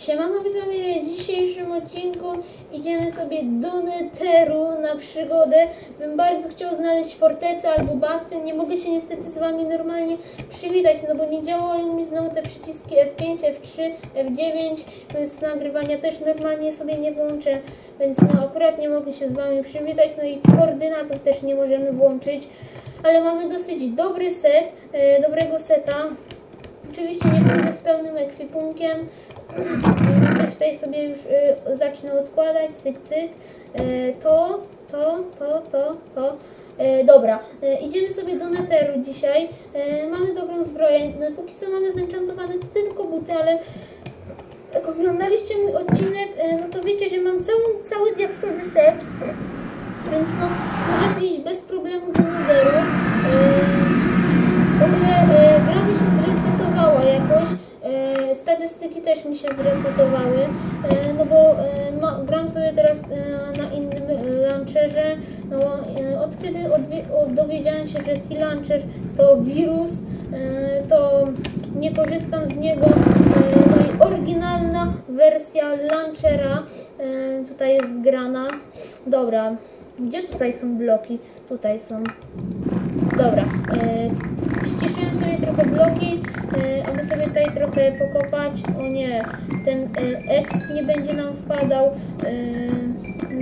Siemano widzowie, w dzisiejszym odcinku idziemy sobie do Netheru na przygodę. Bym bardzo chciał znaleźć fortecę albo bastion. Nie mogę się niestety z wami normalnie przywitać, no bo nie działają mi znowu te przyciski F5, F3, F9, więc nagrywania też normalnie sobie nie włączę, więc no akurat nie mogę się z wami przywitać, no i koordynatów też nie możemy włączyć, ale mamy dosyć dobry set, e, dobrego seta. Oczywiście nie pójdę z pełnym ekwipunkiem. Tutaj sobie już y, zacznę odkładać, cyk, cyk. Y, to, to, to, to, to. Y, dobra, y, idziemy sobie do Netheru dzisiaj. Y, mamy dobrą zbroję. No, póki co mamy zenchantowane tylko buty, ale jak oglądaliście mój odcinek, y, no to wiecie, że mam cały, cały diaksowy set. Więc no, możemy iść bez problemu do Netheru. Y, w ogóle e, gra mi się zresetowała jakoś. E, statystyki też mi się zresetowały. E, no bo e, gram sobie teraz e, na innym launcherze. No, od kiedy dowiedziałem się, że T-Launcher to wirus, to nie korzystam z niego. No i oryginalna wersja launchera tutaj jest zgrana. Dobra, gdzie tutaj są bloki? Tutaj są. Dobra, ściszyłem trochę bloki, e, aby sobie tutaj trochę pokopać. O nie, ten exp nie będzie nam wpadał e,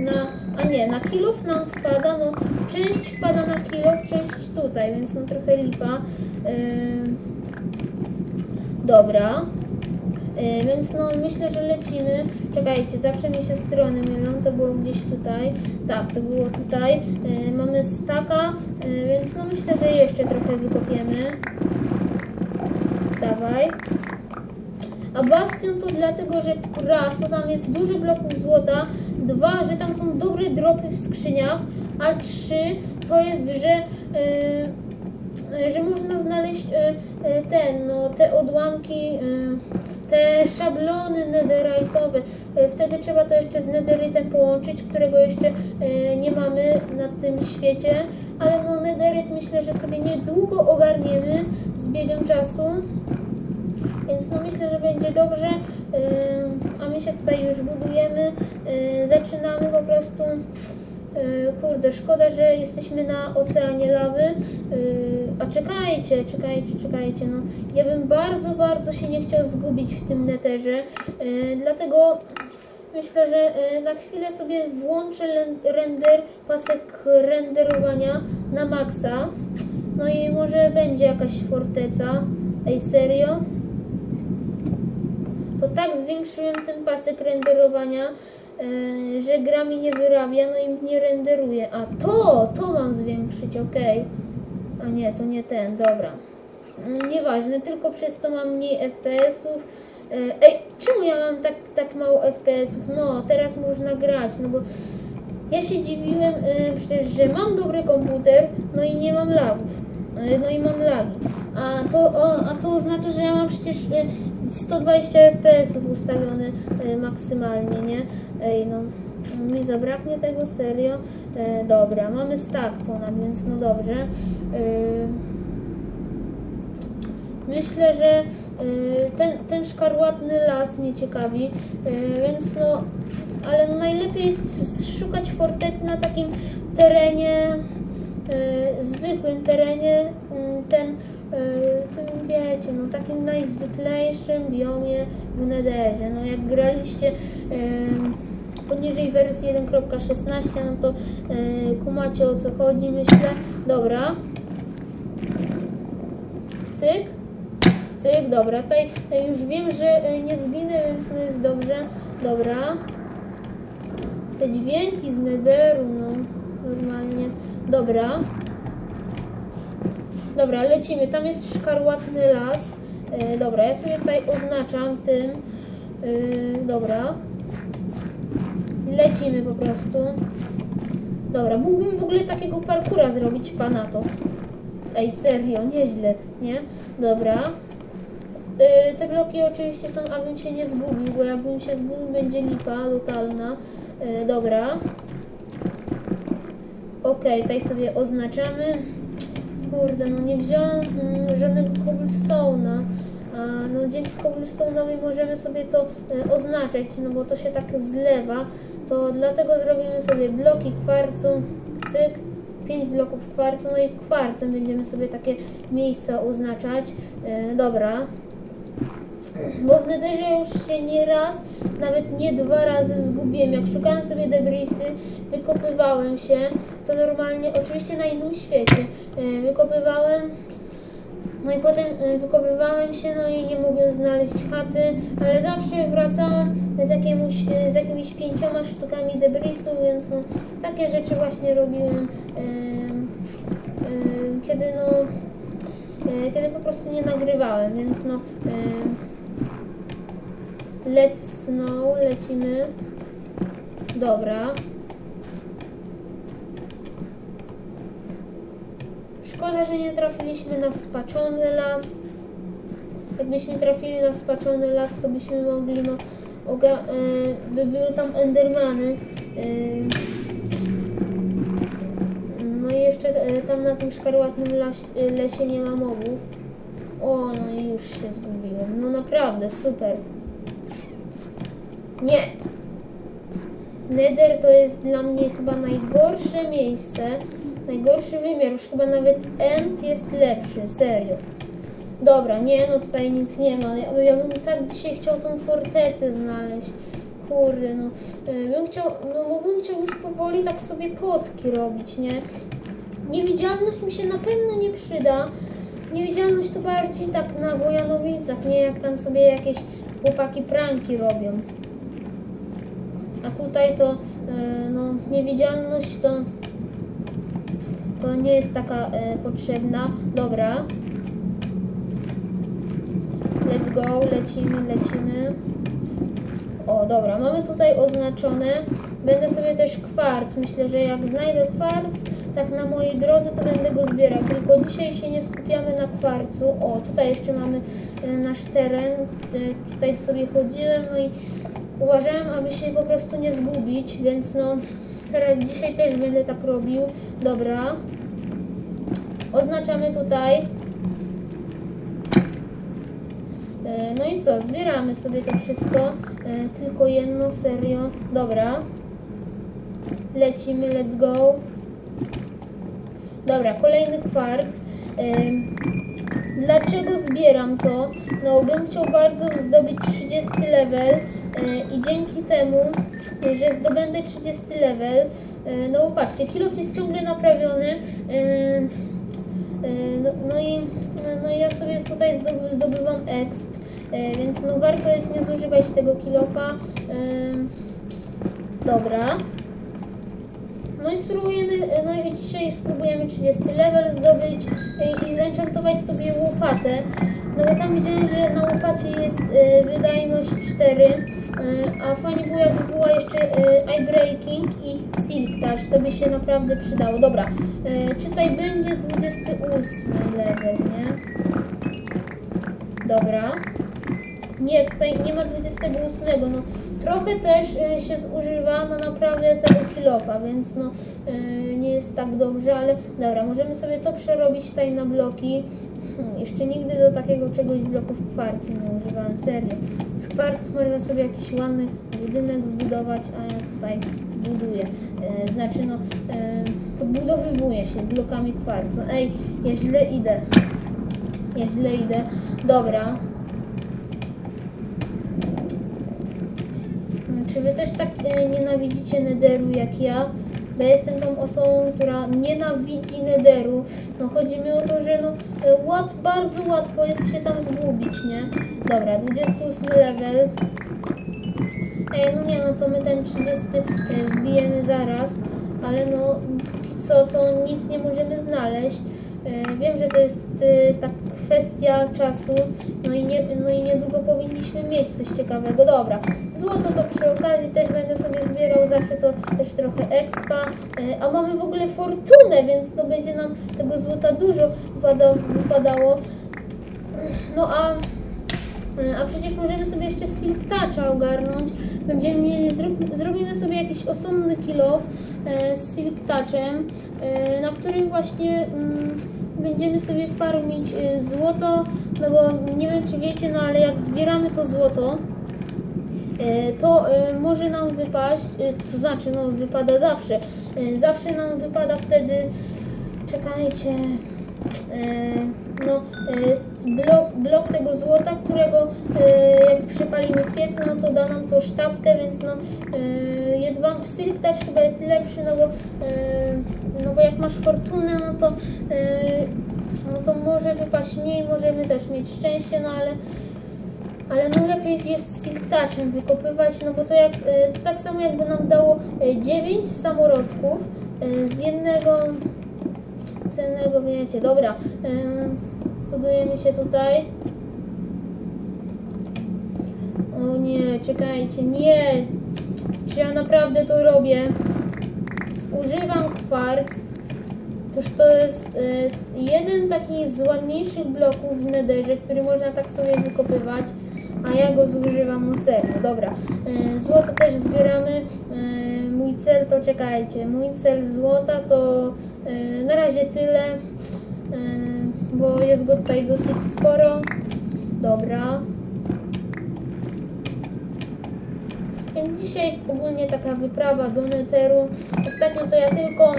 na, a nie, na kilów nam wpada, no część wpada na kilof, część tutaj, więc no trochę lipa. Dobra. E, Więc no myślę, że lecimy. Czekajcie, zawsze mi się strony mylą. To było gdzieś tutaj. Tak, to było tutaj. E, Mamy staka, e, więc no myślę, że jeszcze trochę wykopiemy. Dawaj. A bastion to dlatego, że raz, to tam jest dużo bloków złota, dwa, że tam są dobre dropy w skrzyniach, a trzy, to jest, że, że można znaleźć ten, no, te odłamki, e, te szablony netherite'owe. E, Wtedy trzeba to jeszcze z netherite'em połączyć, którego jeszcze e, nie mamy na tym świecie, ale no netherite myślę, że sobie niedługo ogarniemy z biegiem czasu. Więc no myślę, że będzie dobrze. Yy, a my się tutaj już budujemy. Zaczynamy po prostu. Yy, kurde, szkoda, że jesteśmy na oceanie lawy. Yy, a czekajcie, czekajcie, czekajcie. No, ja bym bardzo, bardzo się nie chciał zgubić w tym neterze. Yy, dlatego myślę, że na chwilę sobie włączę render, pasek renderowania na maksa. No i może będzie jakaś forteca. Ej, serio? to tak zwiększyłem ten pasek renderowania, e, że gra mi nie wyrabia, no i nie renderuje. A to, to mam zwiększyć, okej. A nie, to nie ten, dobra. Mm, Nieważne, tylko przez to mam mniej FPS-ów. E, Ej, czemu ja mam tak, tak mało FPS-ów? No, teraz można grać, no bo ja się dziwiłem e, przecież, że mam dobry komputer, no i nie mam lagów. No i mam lagi. A to, o, a to oznacza, że ja mam przecież e, 120 FPS-ów ustawione maksymalnie, nie? Ej, no mi zabraknie tego, serio. E, dobra, mamy stack ponad, więc no dobrze. E, Myślę, że y, ten, ten szkarłatny las mnie ciekawi, y, więc no, ale no najlepiej jest szukać fortecy na takim terenie, y, zwykłym terenie, y, ten, y, ten wiecie, no takim najzwyklejszym biomie w Netherze. No jak graliście y, poniżej wersji 1.16, no to y, kumacie o co chodzi, myślę. Dobra. Cyk. Cyk, dobra, tutaj e, już wiem, że e, nie zginę, więc no jest dobrze. Dobra. Te dźwięki z Netheru, no, normalnie. Dobra. Dobra, lecimy. Tam jest szkarłatny las. E, dobra, ja sobie tutaj oznaczam tym. E, dobra. Lecimy po prostu. Dobra, mógłbym w ogóle takiego parkura zrobić, pana to. Ej, serio, nieźle, nie? Dobra. Y, te bloki oczywiście są, abym się nie zgubił, bo jakbym się zgubił, będzie lipa totalna. Y, dobra. Okej, tutaj sobie oznaczamy. Kurde, no nie wziąłem mm, żadnego cobblestone'a. No dzięki cobblestone'owi możemy sobie to e, oznaczać, no bo to się tak zlewa, to dlatego zrobimy sobie bloki kwarcu, cyk, 5 bloków kwarcu, no i kwarcem będziemy sobie takie miejsca oznaczać. E, dobra. Bo w Netherze już się nie raz, nawet nie dwa razy zgubiłem. Jak szukałem sobie debrisy, wykopywałem się, to normalnie, oczywiście na innym świecie, e, wykopywałem, no i potem e, wykopywałem się, no i nie mogłem znaleźć chaty, ale zawsze wracałem z, e, z jakimiś pięcioma sztukami debrisu, więc no takie rzeczy właśnie robiłem, em, em, kiedy no, e, kiedy po prostu nie nagrywałem, więc no, em, let's snow, lecimy, dobra. Szkoda, że nie trafiliśmy na spaczony las. Jakbyśmy trafili na spaczony las, to byśmy mogli, no, oga, e, by były tam endermany. E, no i jeszcze e, tam na tym szkarłatnym laś, e, lesie nie ma mobów. O, no i już się zgubiłem. No naprawdę, super. Nie. Nether to jest dla mnie chyba najgorsze miejsce. Najgorszy wymiar, już chyba nawet End jest lepszy, serio. Dobra, nie, no tutaj nic nie ma. Ja, ja bym tak dzisiaj chciał tą fortecę znaleźć. Kurde, no. y, Bym chciał, no bo bym chciał już powoli tak sobie kotki robić, nie? Niewidzialność mi się na pewno nie przyda. Niewidzialność to bardziej tak na Wojanowicach, nie jak tam sobie jakieś chłopaki pranki robią. A tutaj to, y, no, niewidzialność to to nie jest taka e, potrzebna. Dobra. Let's go, lecimy, lecimy. O, dobra, mamy tutaj oznaczone. Będę sobie też kwarc. Myślę, że jak znajdę kwarc, tak na mojej drodze, to będę go zbierał. Tylko dzisiaj się nie skupiamy na kwarcu. O, tutaj jeszcze mamy e, nasz teren. E, tutaj sobie chodziłem, no i uważałem, aby się po prostu nie zgubić, więc no, teraz dzisiaj też będę tak robił. Dobra. Oznaczamy tutaj. E, No i co, zbieramy sobie to wszystko. E, Tylko jedno, serio. Dobra. Lecimy, let's go. Dobra, kolejny kwarc. E, Dlaczego zbieram to? No, bym chciał bardzo zdobyć 30 level i dzięki temu, że zdobędę 30 level, no patrzcie, kilof jest ciągle naprawiony, no, no i no ja sobie tutaj zdoby, zdobywam exp, e, więc no warto jest nie zużywać tego kilofa. E, dobra. No i spróbujemy, no i dzisiaj spróbujemy 30 level zdobyć e, i zenchantować sobie łopatę. No bo tam widziałem, że na łopacie jest e, wydajność 4, e, a fajnie było jakby była jeszcze e, eye breaking i silk touch, to by się naprawdę przydało. Dobra, e, czy tutaj będzie 28 level, nie? Dobra. Nie, tutaj nie ma 28, no trochę też e, się zużywa na naprawę tego kilofa, więc no e, nie jest tak dobrze, ale dobra, możemy sobie to przerobić tutaj na bloki. Hmm, jeszcze nigdy do takiego czegoś bloków kwarcu nie używałem, serio. Z kwarców można sobie jakiś ładny budynek zbudować, a ja tutaj buduję. E, znaczy no, podbudowywuję się blokami kwarcu. Ej, ja źle idę. Ja źle idę. Dobra, Czy wy też tak e, nienawidzicie Nederu jak ja? Bo ja jestem tą osobą, która nienawidzi Nederu. No chodzi mi o to, że no e, łat, bardzo łatwo jest się tam zgubić, nie? Dobra, 28 level. Ej, no nie, no to my ten 30 e, wbijemy zaraz, ale no co to nic nie możemy znaleźć. E, Wiem, że to jest e, tak kwestia czasu, no i, nie, no i niedługo powinniśmy mieć coś ciekawego. Dobra, złoto to przy okazji też będę sobie zbierał, zawsze to też trochę expa, e, a mamy w ogóle fortunę, więc to będzie nam tego złota dużo wypada, wypadało. No a a przecież możemy sobie jeszcze Silk Toucha ogarnąć. Będziemy mieli, zrób, zrobimy sobie jakiś osobny kill off e, z Silk Touchem, e, na którym właśnie mm, będziemy sobie farmić złoto, no bo nie wiem czy wiecie, no ale jak zbieramy to złoto, to y, może nam wypaść, y, co znaczy, no wypada zawsze, zawsze nam wypada wtedy, czekajcie, no blok, blok tego złota, którego jak przepalimy w piecu, no to da nam to sztabkę, więc no jedwab silk też chyba jest lepszy, no bo, no bo jak masz fortunę, no to, no to może wypaść mniej, możemy też mieć szczęście, no ale ale no lepiej jest silk touchem wykopywać, no bo to jak y, to tak samo jakby nam dało 9 samorodków y, z jednego z jednego wiecie, dobra. Budujemy się tutaj. O nie, czekajcie, nie! Czy ja naprawdę to robię? Zużywam kwarc. Toż to jest y, jeden taki z ładniejszych bloków w nederze, który można tak sobie wykopywać, a ja go zużywam no serio. Dobra, y, złoto też zbieramy. Y, mój cel to czekajcie, mój cel złota to y, na razie tyle, bo jest go tutaj dosyć sporo. Dobra. Więc dzisiaj ogólnie taka wyprawa do Netheru. Ostatnio to ja tylko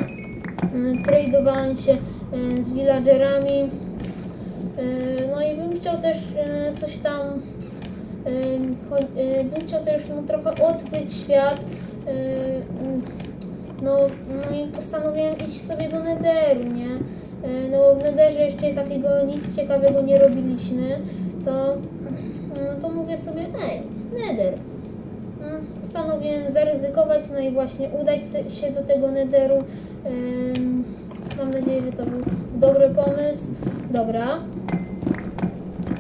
tradowałem się z villagerami. No i bym chciał też coś tam. Y, bym chciał też no, trochę odkryć świat. Y, y, no, no i postanowiłem iść sobie do Netheru, nie? Y, No bo w Netherze jeszcze takiego nic ciekawego nie robiliśmy. To, no, to mówię sobie, ej, Nether. Mm, Postanowiłem zaryzykować, no i właśnie udać się do tego Netheru. Ym, Mam nadzieję, że to był dobry pomysł. Dobra.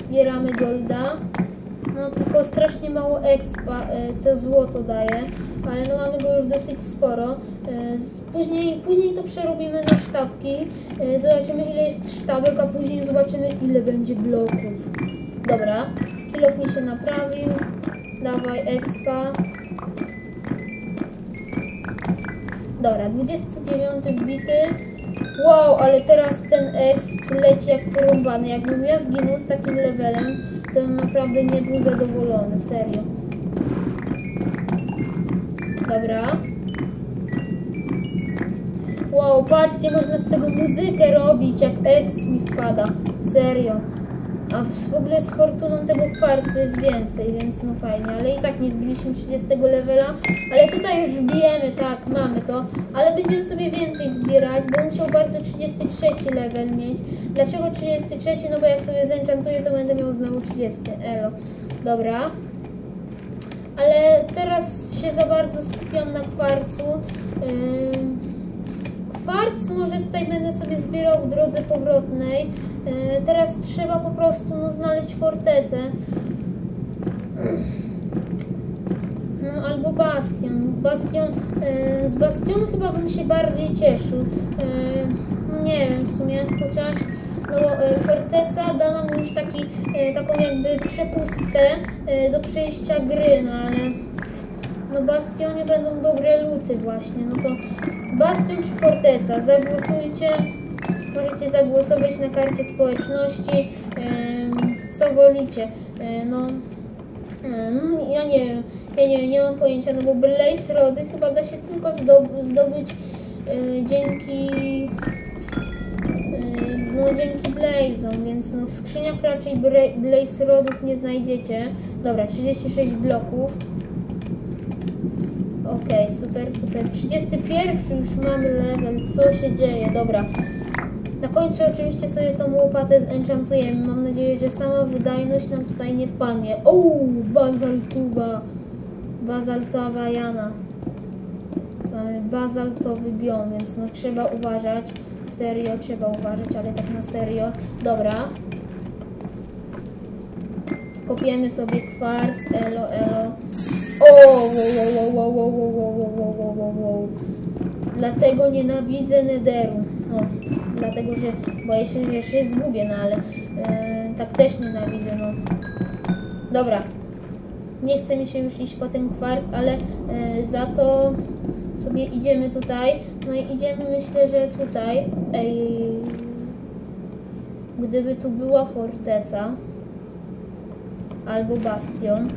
Zbieramy golda. No tylko strasznie mało expa y, to złoto daje, ale no mamy go już dosyć sporo. Z- Później, później to przerobimy na sztabki. Y, Zobaczymy ile jest sztabek, a później zobaczymy ile będzie bloków. Dobra, kilof mi się naprawił. Dawaj expa. Dobra, 29 wbity. Wow, ale teraz ten exp leci jak porąbany. Jakbym ja zginął z takim levelem, to naprawdę nie był zadowolony, serio. Dobra. Wow, patrzcie, można z tego muzykę robić, jak exp mi wpada. Serio. A w, ogóle z fortuną tego kwarcu jest więcej, więc no fajnie, ale i tak nie wbiliśmy 30 levela, ale tutaj już wbijemy, tak, mamy to, ale będziemy sobie więcej zbierać, bo bym chciał bardzo 33 level mieć. Dlaczego 33? No bo jak sobie zenchantuję, to będę miał znowu 30, elo. Dobra. Ale teraz się za bardzo skupiam na kwarcu. Ym, Kwarc może tutaj będę sobie zbierał w drodze powrotnej. E, Teraz trzeba po prostu no, znaleźć fortecę. No, albo bastion. bastion e, z bastionu chyba bym się bardziej cieszył. E, nie wiem w sumie, chociaż no, e, forteca da nam już taki, e, taką jakby przepustkę e, do przejścia gry, no ale no bastionie będą dobre luty właśnie, no to bastion czy forteca, zagłosujcie, możecie zagłosować na karcie społeczności, co wolicie, E, no, e, no ja nie wiem, ja nie, nie mam pojęcia, no bo Blaze Rody chyba da się tylko zdob- zdobyć e, dzięki no dzięki Blaze'om, więc no w skrzyniach raczej Blaze Rodów nie znajdziecie. Dobra, 36 bloków. Okej, super, super. 31 już mamy level. Co się dzieje? Dobra. Na końcu oczywiście sobie tą łopatę zenchantujemy. Mam nadzieję, że sama wydajność nam tutaj nie wpadnie. O, bazaltowa. Bazaltowa Jana. Mamy bazaltowy biom, więc no trzeba uważać. Serio, trzeba uważać, ale tak na serio. Dobra. Kopiemy sobie kwarc, elo, elo. O, wow, wow, wow, wow, wow, wow, wow, wow, wow, wow. Dlatego nienawidzę Netheru. Dlatego, że boję się, że się zgubię, no ale e, tak też nienawidzę, no. Dobra. Nie chce mi się już iść po ten kwarc, ale e, za to sobie idziemy tutaj. No i idziemy, myślę, że tutaj. Ej, gdyby tu była forteca albo bastion.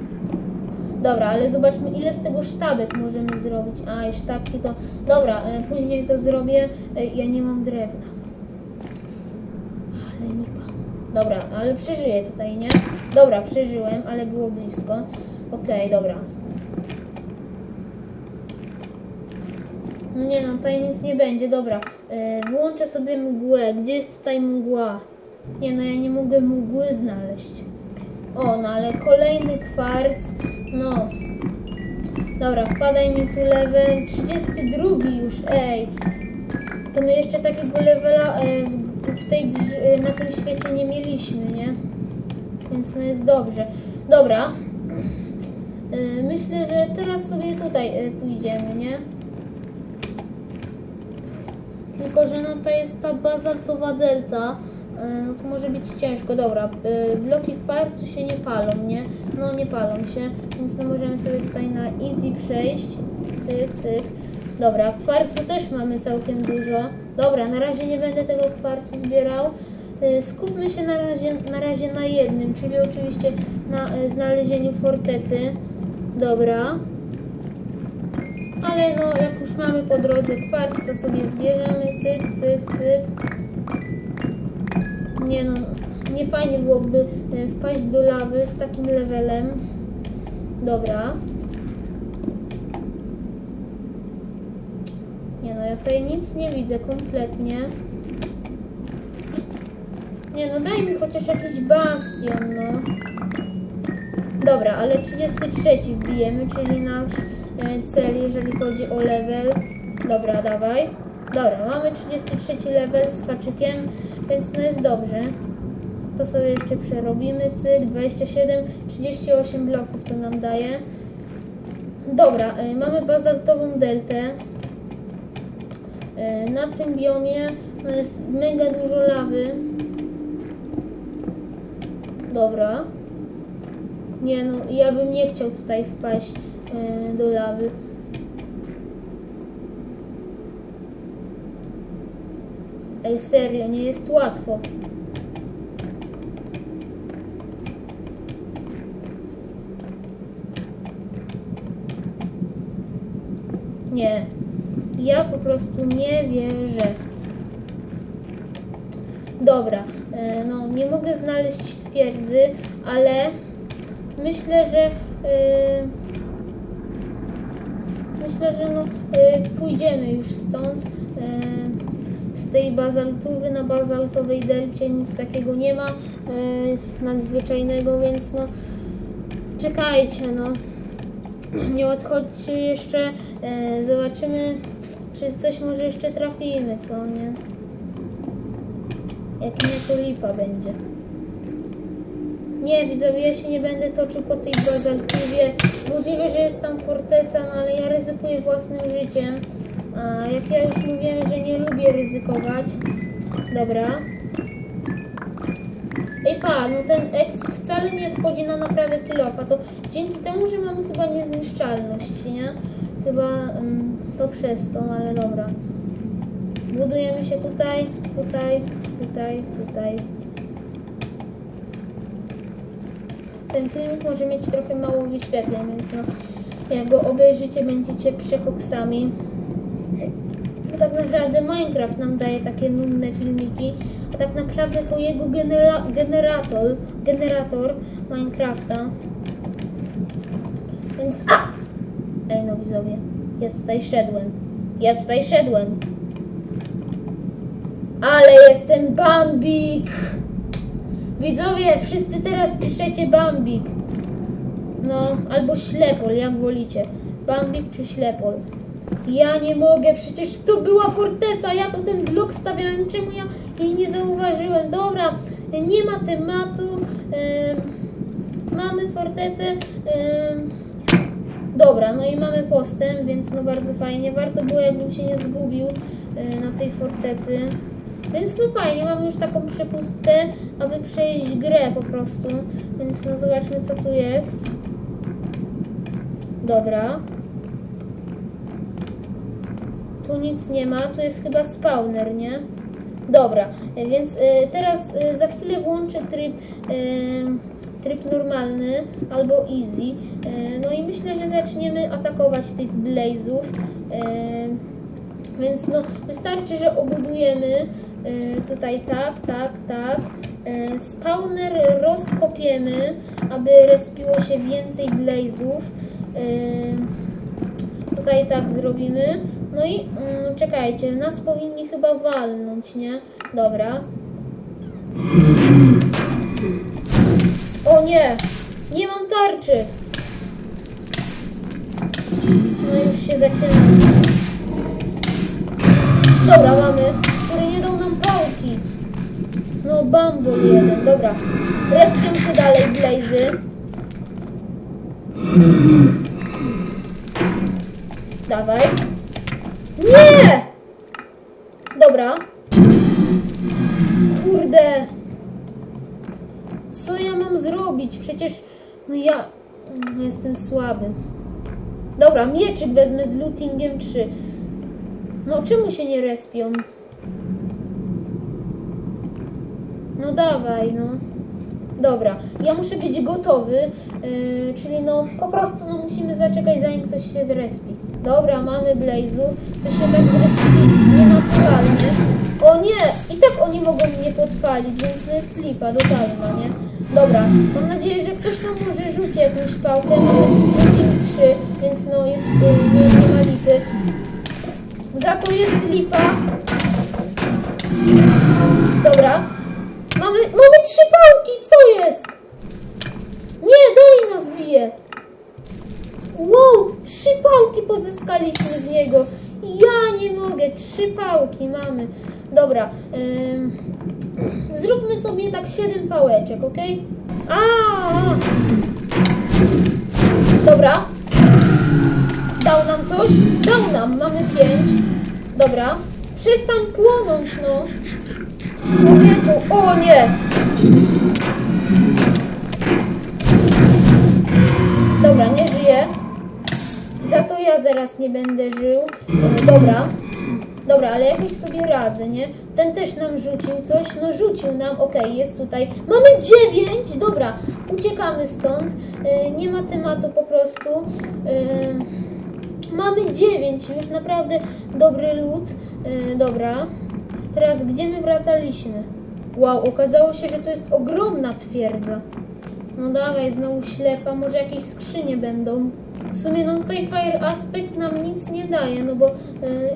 Dobra, ale zobaczmy ile z tego sztabek możemy zrobić. A, sztabki to... Dobra, e, później to zrobię. Ja nie mam drewna. Dobra, ale przeżyję tutaj, nie? Dobra, przeżyłem, ale było blisko. Okej, dobra. No nie no, tutaj nic nie będzie, dobra. E, wyłączę sobie mgłę. Gdzie jest tutaj mgła? Nie no, ja nie mogę mgły znaleźć. O, no ale kolejny kwarc. No. Dobra, wpadaj mi tu level 32 już, ej. To my jeszcze takiego levela e, w, tej, e, na tym świecie nie mieliśmy, nie? Więc no jest dobrze. Dobra. E, myślę, że teraz sobie tutaj e, pójdziemy, nie? Tylko, że no to jest ta bazaltowa delta, no to może być ciężko. Dobra, bloki kwarcu się nie palą, nie? No nie palą się, więc no możemy sobie tutaj na easy przejść. Cyk, cyk. Dobra, kwarcu też mamy całkiem dużo. Dobra, na razie nie będę tego kwarcu zbierał. E, Skupmy się na razie, na razie na jednym, czyli oczywiście na e, znalezieniu fortecy. Dobra. Ale no, jak już mamy po drodze kwarc, to sobie zbierzemy, cyk, cyk, cyk. Nie no, nie fajnie byłoby e, wpaść do lawy z takim levelem. Dobra. Nie no, tutaj nic nie widzę kompletnie. Nie no, daj mi chociaż jakiś bastion, no. Dobra, ale 33 wbijemy, czyli nasz e, cel, jeżeli chodzi o level. Dobra, dawaj. Dobra, mamy 33 level z haczykiem, więc no jest dobrze. To sobie jeszcze przerobimy, cyk, 27, 38 bloków to nam daje. Dobra, e, mamy bazaltową deltę. E, Na tym biomie jest mega dużo lawy. Dobra. Nie no, ja bym nie chciał tutaj wpaść e, do lawy. Ej, serio, nie jest łatwo. Nie. Ja po prostu nie wierzę. Dobra, e, no nie mogę znaleźć twierdzy, ale myślę, że e, myślę, że no e, pójdziemy już stąd. Z tej bazaltówy na bazaltowej delcie nic takiego nie ma nadzwyczajnego, więc no czekajcie, no nie odchodźcie jeszcze, e, zobaczymy, czy coś może jeszcze trafimy, co nie? Jak nie, to lipa będzie. Nie, widzowie, ja się nie będę toczył po tej bazaltówie. Możliwe, że jest tam forteca, no ale ja ryzykuję własnym życiem. A jak ja już mówiłem, że nie lubię ryzykować. Dobra. Ej pa, no ten exp wcale nie wchodzi na naprawę kilofa, to dzięki temu, że mamy chyba niezniszczalność, nie? Chyba mm, to przez to, ale dobra. Budujemy się tutaj, tutaj, tutaj, tutaj. Ten filmik może mieć trochę mało wyświetleń, więc no, jak go obejrzycie, będziecie przekoksami. Bo tak naprawdę Minecraft nam daje takie nudne filmiki, tak naprawdę to jego genera generator, generator Minecrafta. Więc... Ej no widzowie, ja tutaj szedłem. Ja tutaj szedłem. Ale jestem Bambik! Widzowie, wszyscy teraz piszecie Bambik. No, albo Ślepol, jak wolicie. Bambik czy Ślepol. Ja nie mogę, przecież to była forteca, ja to ten blok stawiałem, czemu ja jej nie zauważyłem? Dobra, nie ma tematu, em, mamy fortecę, em, dobra, no i mamy postęp, więc no bardzo fajnie, warto było jakbym się nie zgubił e, na tej fortecy. Więc no fajnie, mamy już taką przepustkę, aby przejść grę po prostu, więc no zobaczmy co tu jest. Dobra. Tu nic nie ma, tu jest chyba spawner, nie? Dobra, więc e, teraz e, za chwilę włączę tryb, e, tryb normalny albo easy. No i myślę, że zaczniemy atakować tych blazów. Więc no, wystarczy, że obudujemy tutaj tak, tak, tak. Spawner rozkopiemy, aby respiło się więcej blazów. Tutaj tak zrobimy. No i mm, czekajcie, nas powinni chyba walnąć, nie? Dobra. O nie! Nie mam tarczy! No już się zaczyna. Dobra, mamy. Który nie dał nam pałki. No, bambol jeden. Dobra. Respią się dalej blazy. Dawaj. Nie! Dobra. Kurde. Co ja mam zrobić? Przecież no ja no jestem słaby. Dobra, mieczyk wezmę z lootingiem 3. No czemu się nie respią? No dawaj, no. Dobra, ja muszę być gotowy, yy, czyli no po prostu no, musimy zaczekać zanim ktoś się zrespi. Dobra, mamy Blazu, to się tak zrespili nienaturalnie. O nie, i tak oni mogą mnie podpalić, więc to jest lipa totalna, nie? Dobra, mam nadzieję, że ktoś nam może rzuci jakąś pałkę, mamy team 3, więc no jest, yy, nie, nie ma lipy. Za to jest lipa. Dobra. Mamy, mamy trzy pałki, co jest? Nie, dalej nas bije. Wow, trzy pałki pozyskaliśmy z niego. Ja nie mogę, trzy pałki mamy. Dobra, ym, zróbmy sobie tak siedem pałeczek, ok? A, dobra. Dał nam coś? Dał nam, mamy pięć. Dobra. Przestań płonąć, no. Człowieku, o nie! Dobra, nie żyje. To ja zaraz nie będę żył. Dobra. Dobra, ale jakoś sobie radzę, nie? Ten też nam rzucił coś. No rzucił nam, okej, jest tutaj. Mamy dziewięć! Dobra, uciekamy stąd. E, Nie ma tematu po prostu. E, Mamy dziewięć już, naprawdę dobry lód. E, Dobra. Teraz gdzie my wracaliśmy? Wow, okazało się, że to jest ogromna twierdza. No dawaj, znowu ślepa, może jakieś skrzynie będą. W sumie no tutaj Fire Aspect nam nic nie daje, no bo e,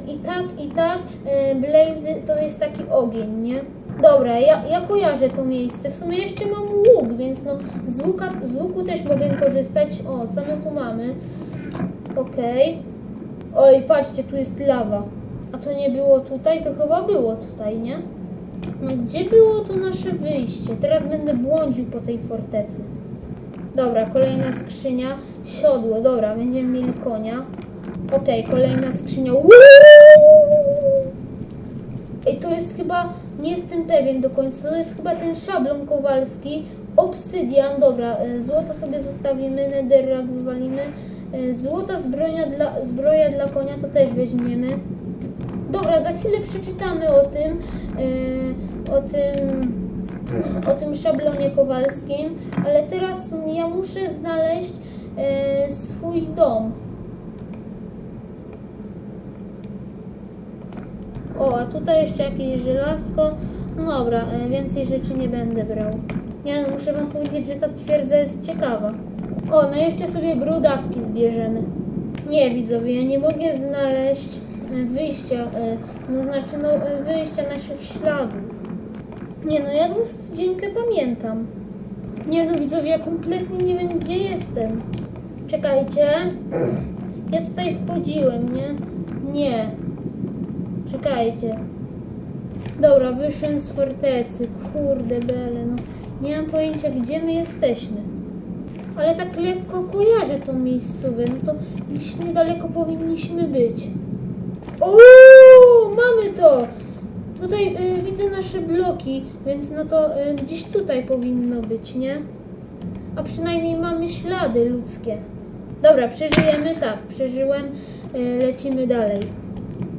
i tak, i tak e, Blaze to jest taki ogień, nie? Dobra, ja, ja kojarzę to miejsce. W sumie jeszcze mam łuk, więc no z, łuka, z łuku też mogę korzystać. O, co my tu mamy? Okej. Oj, patrzcie, tu jest lawa. A to nie było tutaj? To chyba było tutaj, nie? No gdzie było to nasze wyjście? Teraz będę błądził po tej fortecy. Dobra, kolejna skrzynia. Siodło, dobra, będziemy mieli konia. Okej, kolejna skrzynia. Uuu! Ej, to jest chyba, nie jestem pewien do końca, to jest chyba ten szablon kowalski. Obsydian, dobra, e, złoto sobie zostawimy, netherrack wywalimy. E, Złota zbroja dla, zbroja dla konia to też weźmiemy. Dobra, za chwilę przeczytamy o tym, e, o tym, o tym szablonie kowalskim, ale teraz ja muszę znaleźć e, swój dom. O, a tutaj jeszcze jakieś żelazko. No dobra, e, więcej rzeczy nie będę brał. Nie no, muszę wam powiedzieć, że ta twierdza jest ciekawa. O, no jeszcze sobie brudawki zbierzemy. Nie, widzowie, ja nie mogę znaleźć e, wyjścia, no znaczy no wyjścia naszych śladów. Nie no, ja tą studzienkę pamiętam. Nie no, widzowie, ja kompletnie nie wiem, gdzie jestem. Czekajcie. Ja tutaj wchodziłem, nie? Nie. Czekajcie. Dobra, wyszłem z fortecy. Kurde bele, no. Nie mam pojęcia, gdzie my jesteśmy. Ale tak lekko kojarzę tą miejscówę. No to gdzieś niedaleko powinniśmy być. O, mamy to! Tutaj y, widzę nasze bloki, więc no to y, gdzieś tutaj powinno być, nie? A przynajmniej mamy ślady ludzkie. Dobra, przeżyjemy? Tak, przeżyłem. Y, lecimy dalej.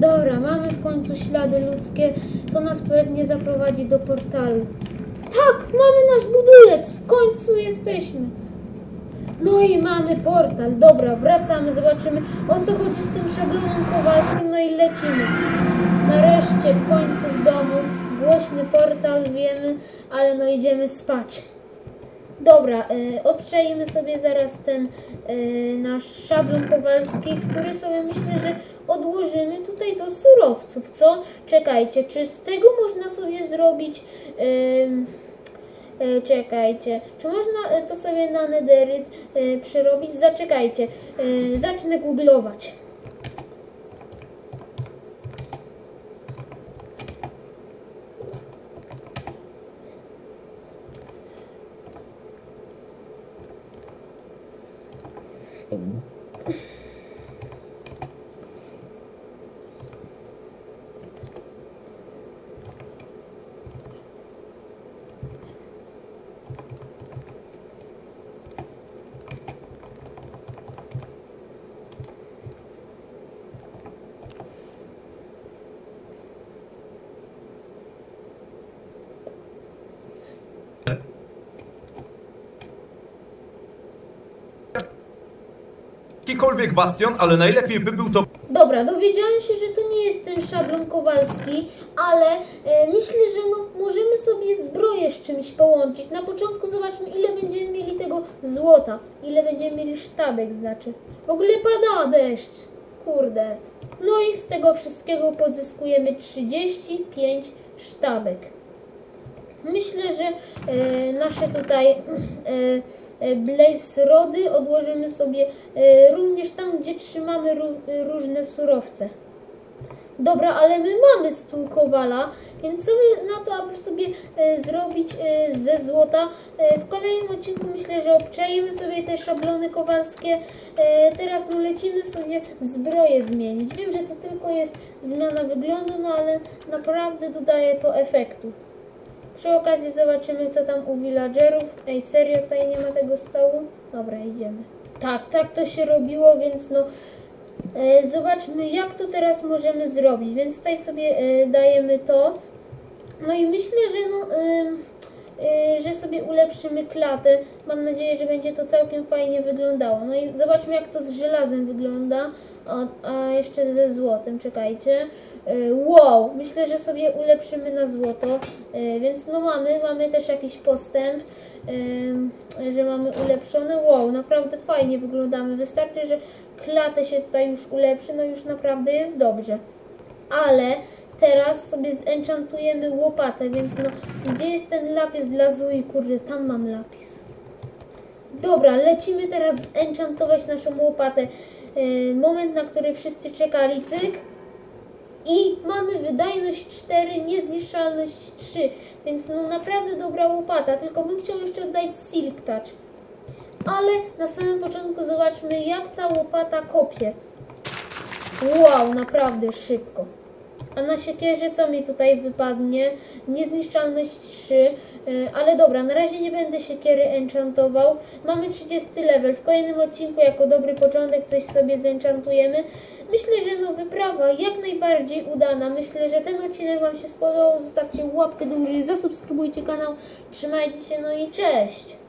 Dobra, mamy w końcu ślady ludzkie. To nas pewnie zaprowadzi do portalu. Tak, mamy nasz budulec. W końcu jesteśmy. No i mamy portal. Dobra, wracamy, zobaczymy o co chodzi z tym szablonem Kowalskim. No i lecimy. Nareszcie w końcu w domu. Głośny portal, wiemy, ale no idziemy spać. Dobra, e, sobie zaraz ten e, nasz szablon kowalski, który sobie myślę, że odłożymy tutaj do surowców, co? Czekajcie, czy z tego można sobie zrobić... E, czekajcie, czy można e, to sobie na nederyt e, przerobić? Zaczekajcie, e, zacznę googlować. Jakikolwiek bastion, ale najlepiej by był to Dobra, dowiedziałam się, że to nie jest ten szablon Kowalski, ale e, myślę, że no, możemy sobie zbroję z czymś połączyć. Na początku zobaczmy, ile będziemy mieli tego złota, ile będziemy mieli sztabek, znaczy. W ogóle pada deszcz, kurde. No i z tego wszystkiego pozyskujemy 35 sztabek. Myślę, że e, nasze tutaj e, e, blaze rody odłożymy sobie e, również tam, gdzie trzymamy ró, różne surowce. Dobra, ale my mamy stół kowala, więc co by na to, aby sobie e, zrobić e, ze złota? E, w kolejnym odcinku myślę, że obczajemy sobie te szablony kowalskie. E, teraz no lecimy sobie zbroję zmienić. Wiem, że to tylko jest zmiana wyglądu, no ale naprawdę dodaje to efektu. Przy okazji zobaczymy, co tam u villagerów. Ej, serio, tutaj nie ma tego stołu? Dobra, idziemy. Tak, tak to się robiło, więc no... E, zobaczmy, jak to teraz możemy zrobić. Więc tutaj sobie e, dajemy to. No i myślę, że no... e, że sobie ulepszymy klatę. Mam nadzieję, że będzie to całkiem fajnie wyglądało. No i zobaczmy, jak to z żelazem wygląda. A, jeszcze ze złotem, czekajcie. E, Wow, myślę, że sobie ulepszymy na złoto. E, Więc no mamy, mamy też jakiś postęp, em, że mamy ulepszone. Wow, naprawdę fajnie wyglądamy. Wystarczy, że klatę się tutaj już ulepszy, no już naprawdę jest dobrze. Ale teraz sobie zenchantujemy łopatę, więc no, gdzie jest ten lapis dla Zui? Kurde, tam mam lapis. Dobra, lecimy teraz zenchantować naszą łopatę. E, moment, na który wszyscy czekali, cyk. I mamy wydajność 4, niezniszczalność 3, więc no naprawdę dobra łopata, tylko bym chciał jeszcze dać Silk Touch. Ale na samym początku zobaczmy jak ta łopata kopie. Wow, naprawdę szybko. A na siekierze co mi tutaj wypadnie? Niezniszczalność 3, yy, ale dobra, na razie nie będę siekiery enchantował. Mamy 30 level, w kolejnym odcinku jako dobry początek coś sobie zenchantujemy. Myślę, że no wyprawa jak najbardziej udana. Myślę, że ten odcinek Wam się spodobał. Zostawcie łapkę do góry, zasubskrybujcie kanał. Trzymajcie się, no i cześć!